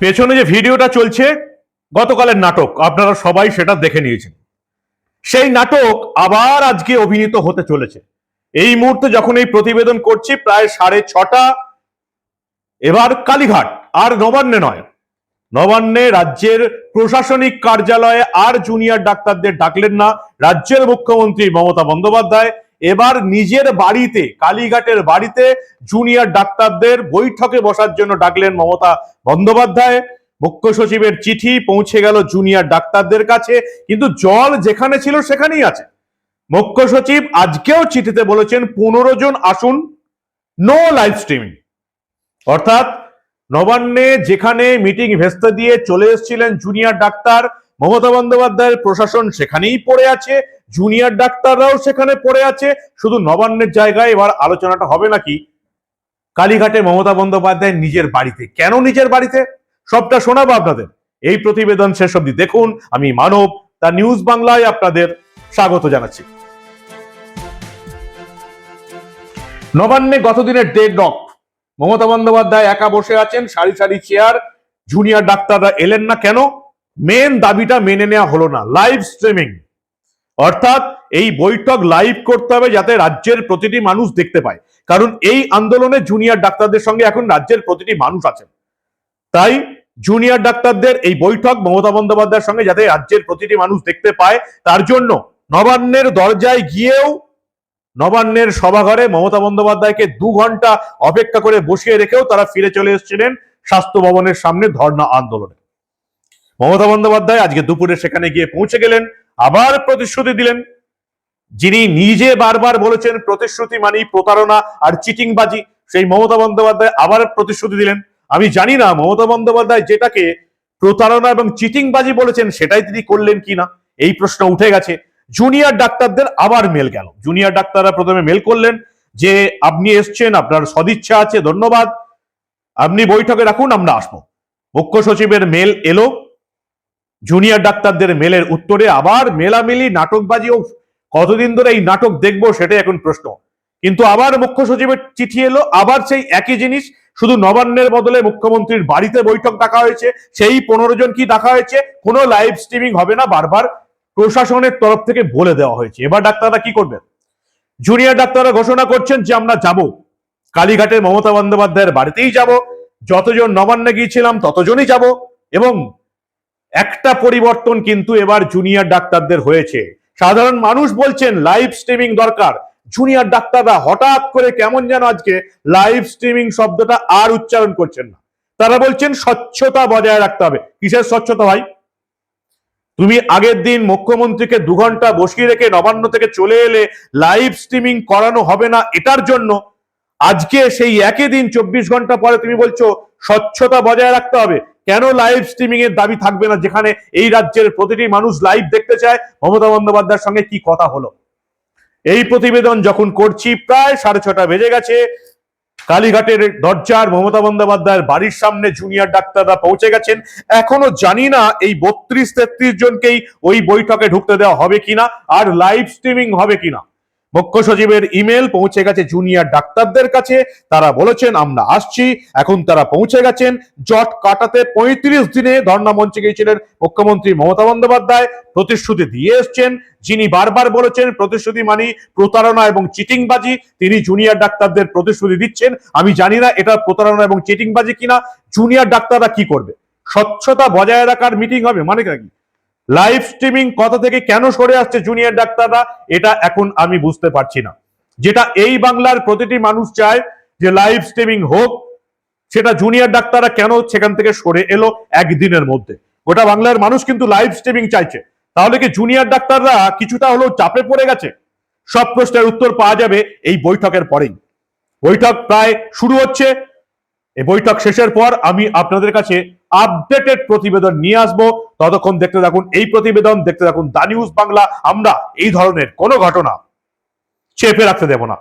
পেছনে যে ভিডিওটা চলছে, গতকালের নাটক, আপনারা সবাই সেটা দেখে নিয়েছেন। সেই নাটক আবার আজকে অভিনীত হতে চলেছে। এই মুহূর্তে যখন এই প্রতিবেদন করছি, প্রায় সাড়ে ছটা, এবার কালীঘাট, আর নবান্নে নয়। নবান্নে রাজ্যের প্রশাসনিক কার্যালয়ে আর জুনিয়র ডাক্তারদের ডাকলেন না। রাজ্যের মুখ্যমন্ত্রী মমতা বন্দ্যোপাধ্যায় এবার নিজের বাড়িতে, কালীঘাটের বাড়িতে জুনিয়র ডাক্তারদের বৈঠকে বসার জন্য ডাকলেন মমতা বন্দ্যোপাধ্যায়। মুখ্য সচিবের চিঠি পৌঁছে গেল জুনিয়র ডাক্তারদের কাছে, কিন্তু জল যেখানে ছিল সেখানেই আছে। মুখ্য সচিব আজকেও চিঠিতে বলেছেন, পনেরো জন আসুন নো লাইভ স্ট্রিমিং অর্থাৎ নবান্নে যেখানে মিটিং ভেস্তে দিয়ে চলে এসেছিলেন জুনিয়র ডাক্তার মমতা বন্দ্যোপাধ্যায়ের প্রশাসন সেখানেই পড়ে আছে জুনিয়র ডাক্তাররাও সেখানে পড়ে আছে, শুধু নবান্নের জায়গায় এবার আলোচনাটা হবে নাকি? কালীঘাটে মমতা বন্দ্যোপাধ্যায় নিজের বাড়িতে। কেন নিজের বাড়িতে? সবটা শোনাবো আপনাদের। এই প্রতিবেদন শেষ অবধি দেখুন, আমি মানব তা নিউজ বাংলায় আপনাদের স্বাগত জানাচ্ছি। নবান্নে গতদিনের ডেড ডক মমতা বন্দ্যোপাধ্যায় একা বসে আছেন, সারি সারি চেয়ার জুনিয়র ডাক্তাররা এলেন না কেন? মেন দাবিটা মেনে নেওয়া হলো না লাইভ স্ট্রিমিং অর্থাৎ এই বৈঠক লাইভ করতে হবে যাতে রাজ্যের প্রতিটি মানুষ দেখতে পায়। কারণ এই আন্দোলনে জুনিয়র ডাক্তারদের সঙ্গে এখন রাজ্যের প্রতিটি মানুষ আছেন তাই জুনিয়র ডাক্তারদের এই বৈঠক মমতা বন্দ্যোপাধ্যায়ের সঙ্গে যাতে রাজ্যের প্রতিটি মানুষ দেখতে পায়, তার জন্য নবান্নের দরজায় গিয়েও নবান্নের সভাঘরে মমতা বন্দ্যোপাধ্যায়কে দু ঘণ্টা অপেক্ষা করে বসিয়ে রেখেও তারা ফিরে চলে এসেছিলেন স্বাস্থ্য ভবনের সামনে ধর্ণা আন্দোলনে। মমতা বন্দ্যোপাধ্যায় আজকে দুপুরে সেখানে গিয়ে পৌঁছে গেলেন, আবার প্রতিশ্রুতি দিলেন। যিনি নিজে বারবার বলেছেন, প্রতিশ্রুতি মানেই প্রতারণা আর চিটিংবাজি, সেই মমতা বন্দ্যোপাধ্যায় আবার প্রতিশ্রুতি দিলেন। আমি জানি না, মমতা বন্দ্যোপাধ্যায় যেটাকে প্রতারণা এবং চিটিংবাজি বলেছেন, সেটাই তিনি করলেন কিনা? এই প্রশ্ন উঠে গেছে। জুনিয়র ডাক্তারদের আবার মেল গেল। জুনিয়র ডাক্তাররা প্রথমে মেল করলেন যে, আপনি এসছেন, আপনার সদিচ্ছা আছে, ধন্যবাদ। আপনি বৈঠকে রাখুন, আমরা আসব। মুখ্য সচিবের মেল এলো। জুনিয়র ডাক্তারদের মেলের উত্তরে আবার মেলামেলি নাটকবাজি ও কতদিন ধরে এই নাটক দেখব সেটাই এখন প্রশ্ন। কিন্তু আবার মুখ্য সচিবের চিঠি এলো, আবার সেই একই জিনিস, শুধু নবান্নের বদলে মুখ্যমন্ত্রীর বাড়িতে বৈঠক ডাকা হয়েছে, সেই পনেরো জন কি ডাকা হয়েছে, কোনো লাইভ স্ট্রিমিং হবে না বারবার, প্রশাসনের তরফ থেকে বলে দেওয়া হয়েছে। এবার ডাক্তাররা কি করবেন? জুনিয়র ডাক্তাররা ঘোষণা করছেন যে আমরা যাব। কালীঘাটের মমতা বন্দ্যোপাধ্যায়ের বাড়িতেই যাব। যতজন নবান্নে গিয়েছিলাম ততজনই যাব এবং একটা পরিবর্তন কিন্তু এবার জুনিয়র ডাক্তারদের হয়েছে। সাধারণ মানুষ বলছেন লাইভ স্ট্রিমিং দরকার। জুনিয়র ডাক্তাররা হঠাৎ করে কেমন যেন আজকে লাইভ স্ট্রিমিং শব্দটা আর উচ্চারণ করছেন না। তারা বলছেন, স্বচ্ছতা বজায় রাখতে হবে। কিসের স্বচ্ছতা ভাই? তুমি আগের দিন মুখ্যমন্ত্রীকে দু ঘণ্টা বসিয়ে রেখে নবান্ন থেকে চলে এলে লাইভ স্ট্রিমিং করানো হবে না এটার জন্য। আজকে সেই একই দিন চব্বিশ ঘণ্টা পরে তুমি বলছো, স্বচ্ছতা বজায় রাখতে হবে। কেন লাইভ স্ট্রিমিং এর দাবি থাকবে না? যেখানে এই রাজ্যের প্রতিটি মানুষ লাইভ দেখতে চায়। মমতা বন্দ্যোপাধ্যায়ের সঙ্গে কি কথা হলো? এই প্রতিবেদন যখন করছি, প্রায় সাড়ে ছটা বেজে গেছে। কালীঘাটের দরজার মমতা বন্দ্যোপাধ্যায়ের বাড়ির সামনে জুনিয়র ডাক্তাররা পৌঁছে গেছেন। এখনও জানি না এই বত্রিশ তেত্রিশ জনকেই ওই বৈঠকে ঢুকতে দেওয়া হবে কিনা, আর লাইভ স্ট্রিমিং হবে কিনা। মুখ্য সচিবের ইমেল পৌঁছে গেছে জুনিয়র ডাক্তারদের কাছে। তারা বলেছেন, আমরা আসছি। এখন তারা পৌঁছে গেছেন। জট কাটাতে পঁয়ত্রিশ দিনে ধর্ণা মঞ্চে গিয়েছিলেন মুখ্যমন্ত্রী মমতা বন্দ্যোপাধ্যায়। প্রতিশ্রুতি দিয়ে এসছেন। যিনি বারবার বলেছেন, প্রতিশ্রুতি মানি প্রতারণা এবং চিটিংবাজি। তিনি জুনিয়র ডাক্তারদের প্রতিশ্রুতি দিচ্ছেন। আমি জানি না এটা প্রতারণা এবং চিটিংবাজি কিনা। জুনিয়র ডাক্তাররা কি করবে? স্বচ্ছতা বজায় রাখার মিটিং হবে মানে কি? লাইভ স্ট্রিমিং কথা থেকে কেন সরে আসছে জুনিয়র ডাক্তাররা, এটা এখন আমি বুঝতে পারছি না। যেটা এই বাংলার প্রতিটি মানুষ চায় যে লাইভ স্ট্রিমিং হোক, সেটা জুনিয়র ডাক্তাররা কেন সেখান থেকে সরে এলো একদিনের মধ্যে? গোটা বাংলার মানুষ কিন্তু লাইভ স্ট্রিমিং চাইছে। তাহলে কি জুনিয়র ডাক্তাররা কিছুটা হলেও চাপে পড়ে গেছে? সব প্রশ্নের উত্তর পাওয়া যাবে এই বৈঠকের পরেই। বৈঠক প্রায় শুরু হচ্ছে। এই বৈঠক শেষের পর আমি আপনাদের কাছে আপডেটেড প্রতিবেদন নিয়ে আসব। ততক্ষণ দেখতে থাকুন এই প্রতিবেদন, দেখতে থাকুন দা নিউজ বাংলা। আমরা এই ধরনের কোনো ঘটনা চেপে রাখতে দেব না।